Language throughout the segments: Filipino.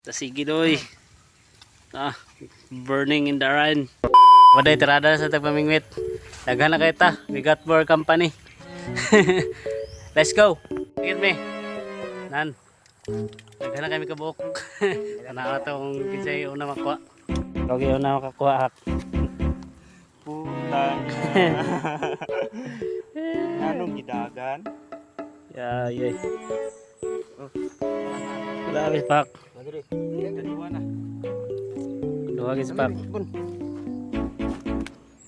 Tasigi doy. Ah, burning in the run. Waday tirada sa tagpamingwit. Daghan na kayo ta. We got more company. Let's go. Get me. Nan. Daghan na kami kabuok. Kana na tong kinsay una makuha. Kagi una makakuha hak. Putang. Anong gidagan? Yeah, yeah. Grabe pak. Madre. Dalawa na. Duha gis pak.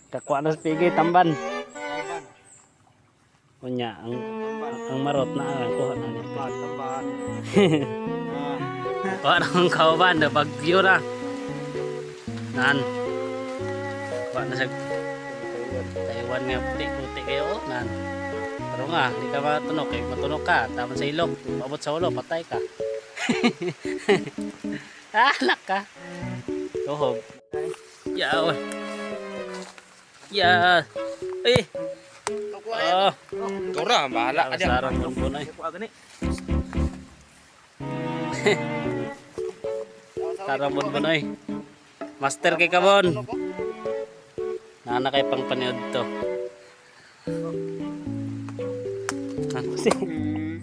Kakuha na sa pigi tamban. Kunya ang ang marot na ang kuha na niya. Tamban, tamban. Kuha na bagyo na. Nan. Kuha na sa Taiwan nga puti-puti kayo. oh, Nan. Pero nga, hindi ka matunog. Kaya matunog ka. Tama sa ilong. Pabot sa ulo, patay ka. Alak ka. Tuhog. Yaw. Ya. Eh. Oh. Ora, bahala ka diyan. Sarang. Kuha gani. Sarang bumbun ay. Master kay kabon. Nana kay pang paniod to. Ano si?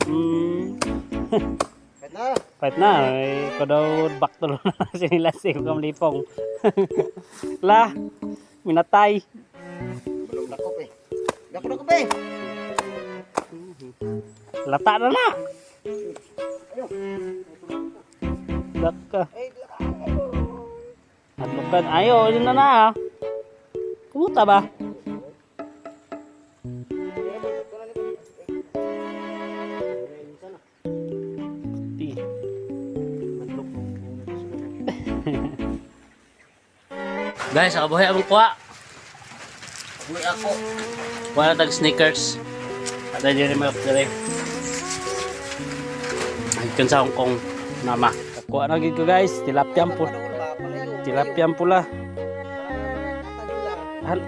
Hmm. Kahit na, ay ko daw back to na sinila si Kukam Lipong. La, minatay. Belum dakop eh. Dakop dakop eh. Lata na na. Laka. Adlukan. Ayo, yun na na. ah. Kumuta ba? Guys, ako buhay ang kuha. Uy ako. Wala tag sneakers. Ada diri mga pare. Ikan sa Hong Kong nama. Kuha na gid ko guys, tilapia po. Tilapia pula. Han.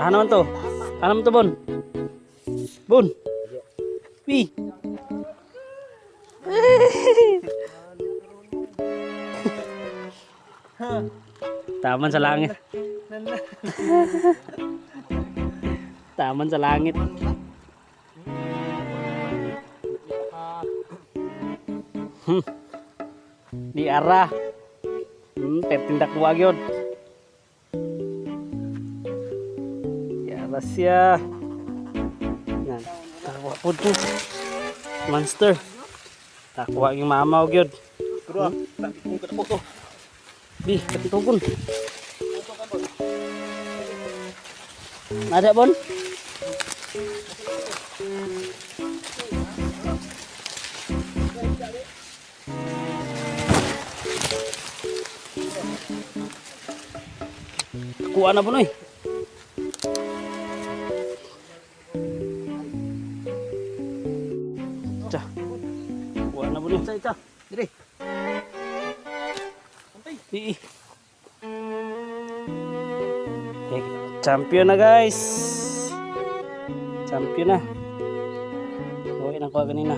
Ano man to? Ano man to, Bon? Bon. Pi. Taman sa langit. Taman sa langit. Hmm. Di arah. Hmm, tetindak buag yun. Di arah siya. Yan. Tawa po to. Monster. Takuha yung mamaw yun. Kuro. Kadako to. Di, ketugun. Ada bon? Kuha na bon oy. Cha. Kuha na bon oy. Cha, Ii. Okay, champion na guys. Champion na. Uwi na ko kanina.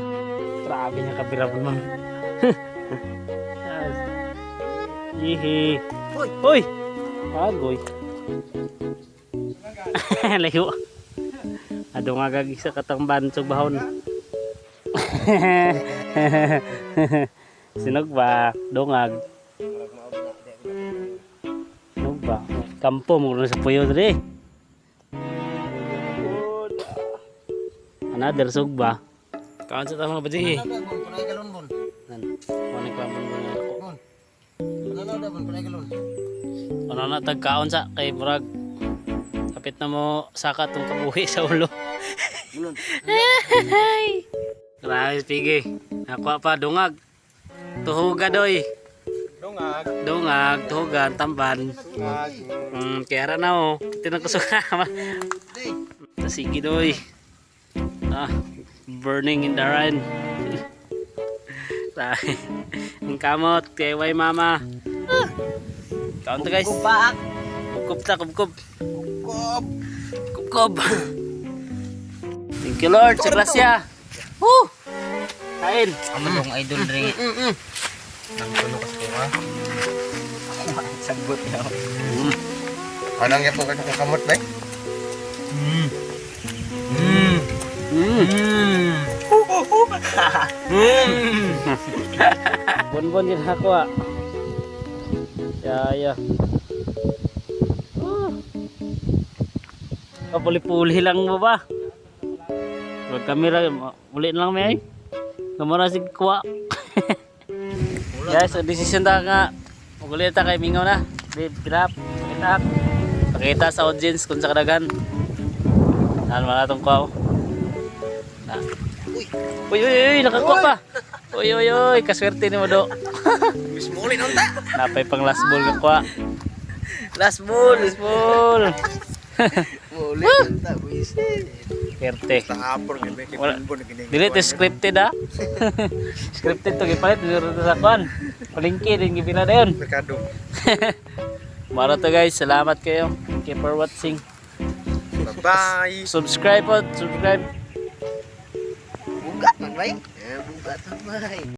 Grabe niya kabirabon man. Yes. Yihi. Hoy. Hoy. Agoy. Layo. Ado nga gagi sa katangban sa bahon. Sinog ba? Dongag. Kampo mo na sa puyo dre. Another sug ba? Kaon sa tama ba di? Kunay galon bon. Nan. Kunik pa mo na ako. Bon. Ano na bon kunay galon. Ano na tagkaon sa kay Brag. Kapit na mo saka tong kabuhi sa ulo. Grabe pigi. Ako pa dungag. Tuhuga doy. Dongag. Dungag, tuhugan, tamban. Dongag. Hmm, kaya ra na oh. Tinang kusuka. Tasigi doy. Ah, burning in the run. Tayo. Ang kamot, kay way mama. Kaon to guys. Kupak. Kubkob ta, kubkob. Kop. Kubkob. Thank you Lord, sa grasya. Woo! Kain. Dong idol ring. Nagtulo ka sa kuha. Sagbot na. Mm. Anong yan po ka kamot ba? Mm. Mm. Mm. Mm. Mm. Bonbon din ako ah. Ya, ya. Oh. Kapuli-puli lang mo ba? Pag kamera, uli na lang may ay. Kamera si kuwa. Guys, so decision ta nga. Uli ta kay Mingo na. Di, pinap. Pinap. Pakita sa audience kung sa kadagan. Saan mga itong kuwa Ah. Uy, uy, uy, nakakuha pa. Uy, uy, uy, kaswerte ni mo do. Miss mo ulit ta. Napay pang last ball ka kuha. Last ball. Last ball. Ulit ta, wisit. Becky Wala. Dili to scripted ah. scripted to gipalit dito sa kwan. Palingki din gipila dayon. Merkado. Mara to guys, salamat kayo. Thank you for watching. Bye-bye. Subscribe po, subscribe. Bugat man ba yun? Eh, bugat man ba